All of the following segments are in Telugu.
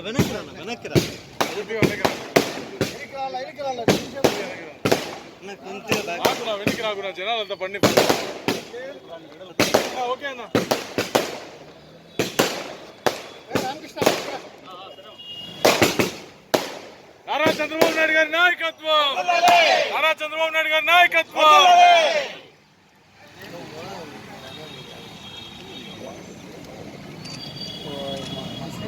அதை வினக்கிறான் வினக்கிறான். வெடிக்கிறாக்குறா ஜனால அந்த பண்ணி ஓகே அண்ணா. నారా చంద్రబాబు నాయుడు గారి నాయకత్వం నారా చంద్రబాబు గారి నాయకత్వం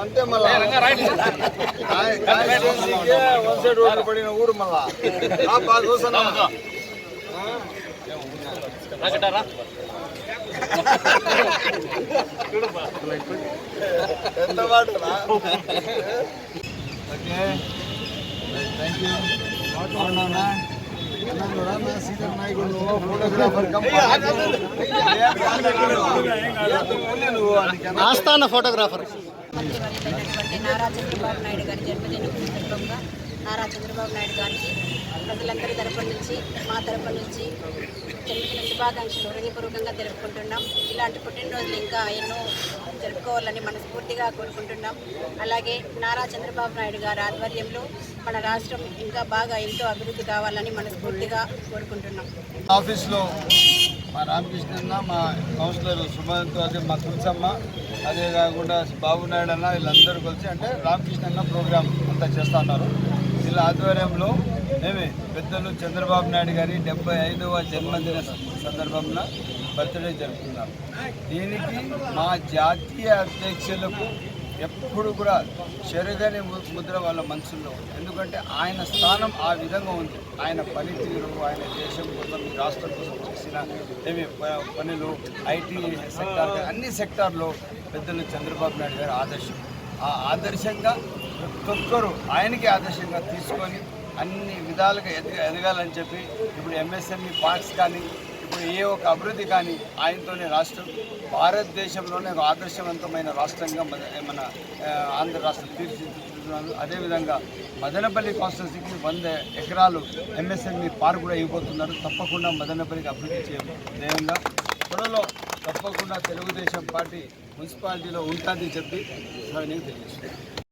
అంటే మళ్ళా. వన్ సైడ్ రోడ్డు పడిన ఊరు మళ్ళా. బాగా ఎంత ఓకే. థ్యాంక్ యూ నువ్వు ఆస్థాన ఫోటోగ్రాఫర్ ముఖ్యమంత్రి నారా చంద్రబాబు నాయుడు గారి జన్మదిన సందర్భంగా నారా చంద్రబాబు నాయుడు గారికి ప్రజలందరి తరపు నుంచి మా తరపు నుంచి జన్మదిన శుభాకాంక్షలు హృదయపూర్వకంగా జరుపుకుంటున్నాం. ఇలాంటి పుట్టినరోజులు ఇంకా ఎన్నో జరుపుకోవాలని మనస్ఫూర్తిగా కోరుకుంటున్నాం. అలాగే నారా చంద్రబాబు నాయుడు గారి ఆధ్వర్యంలో మన రాష్ట్రం ఇంకా బాగా ఎంతో అభివృద్ధి కావాలని మనస్ఫూర్తిగా కోరుకుంటున్నాం. ఆఫీస్లో మా రామకృష్ణ మా కౌన్సిలర్ సుమంత్ అదే మా తులసమ్మ అదే కాకుండా బాబు నాయుడు అన్న వీళ్ళందరూ కలిసి అంటే రామకృష్ణ అన్న ప్రోగ్రామ్ అంతా చేస్తా జిల్లా ఆధ్వర్యంలో మేమే పెద్దలు చంద్రబాబు నాయుడు గారి డెబ్బై ఐదవ జన్మదిన సందర్భంలో బర్త్డే జరుపుకున్నాం. దీనికి మా జాతీయ అధ్యక్షులకు ఎప్పుడు కూడా చెరగని ము- ముద్ర వాళ్ళ మనసుల్లో ఎందుకంటే ఆయన స్థానం ఆ విధంగా ఉంది. ఆయన పనితీరు ఆయన దేశం కోసం రాష్ట్రం కోసం చేసిన ఏమి ప- పనులు ఐటీ సెక్టార్ అన్ని సెక్టార్లో పెద్దలు చంద్రబాబు నాయుడు గారు ఆదర్శం. ఆ ఆదర్శంగా ప్రతి ఒక్కరూ ఆయనకి ఆదర్శంగా తీసుకొని అన్ని విధాలుగా ఎదగ ఎదగాలని చెప్పి ఇప్పుడు ఎంఎస్ఎంఈ పార్క్స్ కానీ ఇప్పుడు ఏ ఒక అభివృద్ధి కానీ ఆయనతోనే రాష్ట్రం భారతదేశంలోనే ఒక ఆదర్శవంతమైన రాష్ట్రంగా మన మన ఆంధ్ర రాష్ట్రం తీర్చిదిద్దుతున్నాను అదేవిధంగా మదనపల్లి కాన్స్టిట్యూన్సీకి వంద ఎకరాలు ఎంఎస్ఎంఈ పార్క్ కూడా ఇవ్వబోతున్నారు. తప్పకుండా మదనపల్లికి అభివృద్ధి చేయగా త్వరలో తప్పకుండా తెలుగుదేశం పార్టీ మున్సిపాలిటీలో ఉంటుందని చెప్పి నేను తెలియజేస్తున్నాను.